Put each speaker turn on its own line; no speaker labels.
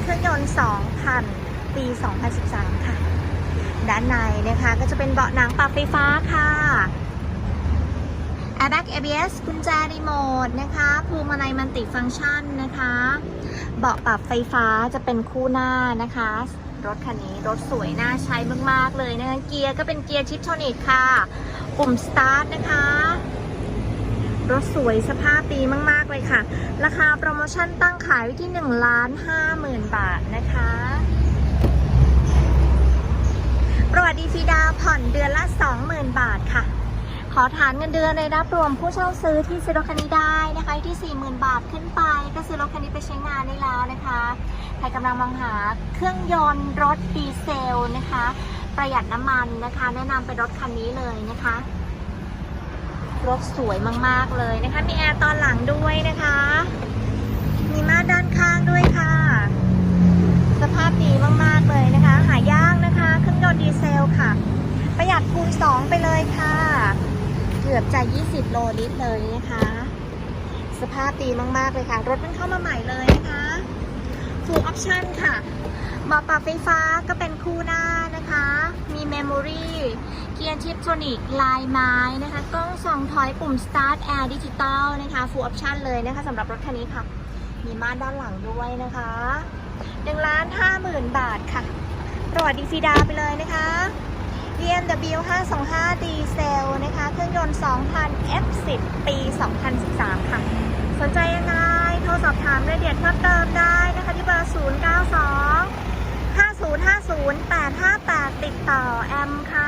เครื่องยนต์ 2000 ปี 2013 ค่ะ ด้านในนะคะก็จะเป็นเบาะหนังปรับไฟฟ้าค่ะแอร์แบ็ก ABS กุญแจรีโมทนะคะพวงมาลัยมันติฟังก์ชันนะคะ เบาะปรับไฟฟ้าจะเป็นคู่หน้านะคะ รถคันนี้รถสวยน่าใช้มาก ๆ เลยนะคะเกียร์ก็เป็นเกียร์ชิปโทนิกค่ะ ปุ่มสตาร์ทนะคะ รถสวยสภาพดีมาก ๆ เลยค่ะ ราคาโปรโมชั่นตั้งขายไว้ที่1ล้าน5หมื่นบาทนะคะ ประวัติดีฟีดาผ่อนเดือนละ 20,000 บาทค่ะ ขอฐานเงินเดือนในรับรวมผู้เช่าซื้อที่ซื้อรถคันนี้ได้นะคะที่ 40,000 บาทขึ้นไป ก็ซื้อรถคันนี้ไปใช้งานได้แล้วนะคะใครกำลังมองหาเครื่องยนต์รถดีเซลนะคะ ประหยัดน้ำมันนะคะ แนะนำเป็นรถคันนี้เลยนะคะ รถสวยมากๆเลยนะคะ มีแอร์ตอนหลังด้วยนะคะ มีม่านด้านข้างด้วยค่ะ สภาพดีมากๆเลยนะคะ หายากนะคะเครื่องยนต์ดีเซลค่ะ ประหยัดคูณ 2 ไปเลยค่ะ เกือบจะ 20 โลลิตรเลยนะคะ สภาพดีมากๆเลยค่ะ รถเพิ่งเข้ามาใหม่เลยนะคะ full option ค่ะเบาะปรับไฟฟ้าก็เป็นคู่หน้า รีเกียร์ชิปโทนิกลายไม้นะคะกล้องสองถอยปุ่ม start air ดิจิตอลนะคะ full option เลยนะคะสำหรับรถคันนี้ค่ะ มีม่านด้านหลังด้วยนะคะ1ล้าน5หมื่นบาทค่ะประวัติดีฟีดาไปเลยนะคะ BMW 525 ดีเซลนะคะ เครื่องยนต์ 2,000 F10 ปี 2013 ค่ะ สนใจยังไง โทรสอบถามรายละเอียดเพิ่มเติมได้นะคะที่เบอร์ 092 5050 858 ติด ต่อแอมค่ะ